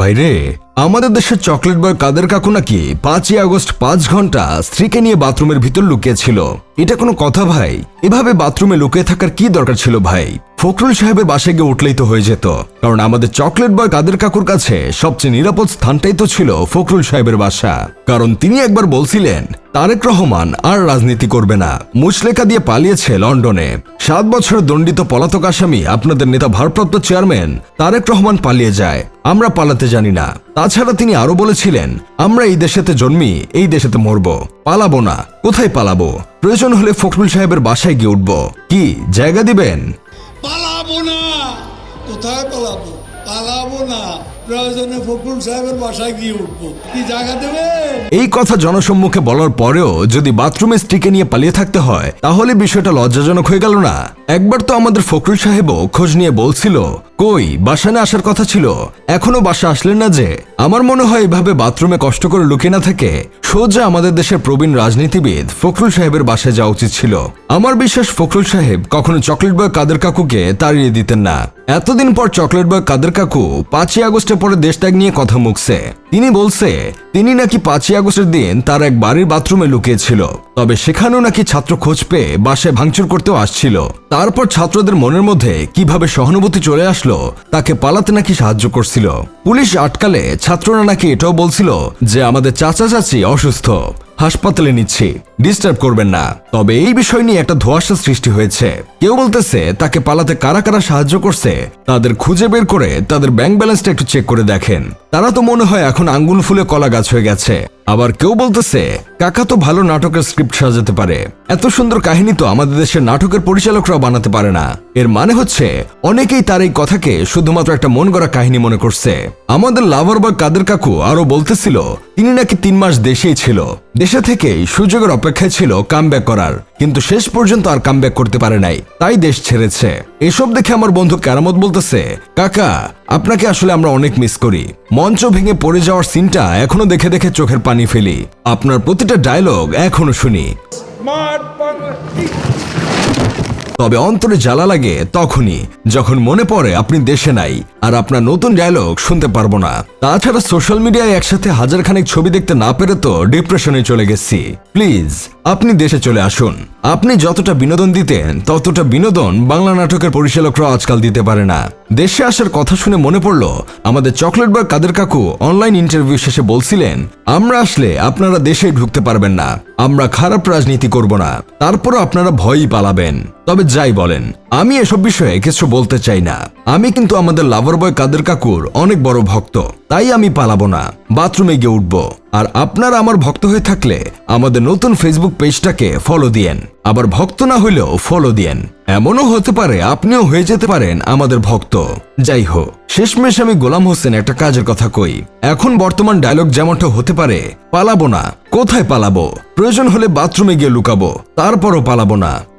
বাইরে? আমাদের দেশের চকলেট বয় কাদের কাকু নাকি পাঁচই আগস্ট পাঁচ ঘণ্টা স্ত্রীকে নিয়ে বাথরুমের ভিতর লুকিয়েছিল? এটা কোনো কথা ভাই? এভাবে বাথরুমে লুকিয়ে থাকার কি দরকার ছিল ভাই? ফখরুল সাহেবের বাসায় গিয়ে উঠলেই তো হয়ে যেত। কারণ আমাদের চকলেট বয় কাদের কাকুর কাছে সবচেয়ে নিরাপদ স্থানটাই তো ছিল ফখরুল সাহেবের বাসা। কারণ তিনি একবার বলছিলেন, তারেক রহমান আর রাজনীতি করবে না। মুচলেখা দিয়ে পালিয়েছে লন্ডনে। সাত বছর দণ্ডিত পলাতক আসামি আপনাদের নেতা ভারপ্রাপ্ত চেয়ারম্যান তারেক রহমান পালিয়ে যায়। আমরা পালাতে জানি না। তাছাড়া তিনি আরও বলেছিলেন আমরা এই দেশেতে জন্মি এই দেশেতে মরব। পালাবো না। কোথায় পালাবো? প্রয়োজন হলে ফখরুল সাহেবের বাসায় গিয়ে উঠবো। কি জায়গা দিবেন? পালাবো না। কোথায় পালাবো? পালাবো না। প্রয়োজনে ফখরুল সাহেবের বাসায় গিয়ে উঠবো। কি জায়গা দেবেন? এই কথা জনসম্মুখে বলার পরেও যদি বাথরুমে স্ত্রীকে নিয়ে পালিয়ে থাকতে হয় তাহলে বিষয়টা লজ্জাজনক হয়ে গেল না? একবার তো আমাদের ফখরুল সাহেবও খোঁজ নিয়ে বলছিল, কই বাসানে আসার কথা ছিল? এখনও বাসা আসলেন না যে? আমার মনে হয় এভাবে বাথরুমে কষ্ট করে লুকিয়ে না থেকে সোজা আমাদের দেশের প্রবীণ রাজনীতিবিদ ফখরুল সাহেবের বাসায় যাওয়া উচিত ছিল। আমার বিশ্বাস ফখরুল সাহেব কখনো চকলেট বয় কাদের কাকুকে তাড়িয়ে দিতেন না। এতদিন পর চকলেট বয় কাদের কাকু পাঁচই আগস্টের পরে দেশ ত্যাগ নিয়ে কথা মুখছে। তিনি বলছে, তিনি নাকি পাঁচই আগস্টের দিন তার এক বাড়ির বাথরুমে লুকিয়েছিল, তবে সেখানেও নাকি ছাত্র খোঁজ পেয়ে বাসায় ভাঙচুর করতেও আসছিল। তারপর ছাত্রদের মনের মধ্যে কীভাবে সহানুভূতি চলে আসলো, তাকে পালাতে নাকি সাহায্য করছিল? পুলিশ আটকালে ছাত্ররা নাকি এটাও বলছিল যে, আমাদের চাচা চাচি অসুস্থ, হাসপাতালে নিচ্ছি, ডিস্টার্ব করবেন না। তবে এই বিষয় নিয়ে একটা ধোঁয়াশা সৃষ্টি হয়েছে। কেউ বলতেছে, তাকে পালাতে কারা কারা সাহায্য করছে, তাদের খুঁজে বের করে তাদের ব্যাংক ব্যালেন্সটা একটু চেক করে দেখেন। তারা তো মনে হয় এখন আঙ্গুল ফুলে কলা গাছ হয়ে গেছে। আবার কেউ বলতেছে কাকা তো ভালো নাটকের স্ক্রিপ্ট সাজাতে পারে। এত সুন্দর কাহিনী তো আমাদের দেশের নাটকের পরিচালকরাও বানাতে পারে না। এর মানে হচ্ছে, অনেকেই তার এই কথাকে শুধুমাত্র একটা মন গড়া কাহিনী মনে করছে। আমাদের লাভার বয় কাদের কাকু আরও বলতেছিল, তিনি নাকি তিন মাস দেশেই ছিল। দেশে থেকেই সুযোগের অপেক্ষায় ছিল কামব্যাক করার, কিন্তু শেষ পর্যন্ত আর কামব্যাক করতে পারে নাই। তাই দেশ ছেড়েছে। এসব দেখে আমার বন্ধু কেরামত বলতেছে, কাকা, আপনাকে আসলে আমরা অনেক মিস করি। মঞ্চ ভেঙে পড়ে যাওয়ার সিনটা এখনও দেখে দেখে চোখের পানি ফেলি। আপনার প্রতিটা ডায়লগ এখনও শুনি। তবে অন্তরে জ্বালা লাগে তখনই যখন মনে পড়ে আপনি দেশে নাই আর আপনার নতুন ডায়লগ শুনতে পারব না। তাছাড়া সোশ্যাল মিডিয়ায় একসাথে হাজার খানেক ছবি দেখতে না পেরে তো ডিপ্রেশনে চলে গেছি। প্লিজ আপনি দেশে চলে আসুন। আপনি যতটা বিনোদন দিতেন, ততটা বিনোদন বাংলা নাটকের পরিচালকরা আজকাল দিতে পারে না। দেশে আসার কথা শুনে মনে পড়ল, আমাদের চকলেট বয় কাদের কাকু অনলাইন ইন্টারভিউ শেষে বলছিলেন, আমরা আসলে আপনারা দেশে ঢুকতে পারবেন না, আমরা খারাপ রাজনীতি করব না, তারপরও আপনারা ভয়ই পালাবেন। তবে যাই বলেন, আমি এসব বিষয়ে কিছু বলতে চাই না। আমি কিন্তু আমাদের লাভার বয় কাদের কাকুর অনেক বড় ভক্ত, তাই আমি পালাবো না, বাথরুমে গিয়ে উঠবো। আর আপনারা আমার ভক্ত হয়ে থাকলে আমাদের নতুন ফেসবুক পেজটাকে ফলো দিয়েন। আবার ভক্ত না হইলেও ফলো দিয়েন। এমনও হতে পারে আপনিও হয়ে যেতে পারেন আমাদের ভক্ত। যাই হোক, শেষমেশ আমি গোলাম হোসেন একটা কাজের কথা কই। এখন বর্তমান ডায়লগ যেমনটা হতে পারে, পালাবো না। কোথায় পালাবো? প্রয়োজন হলে বাথরুমে গিয়ে লুকাবো, তারপরও পালাবো না।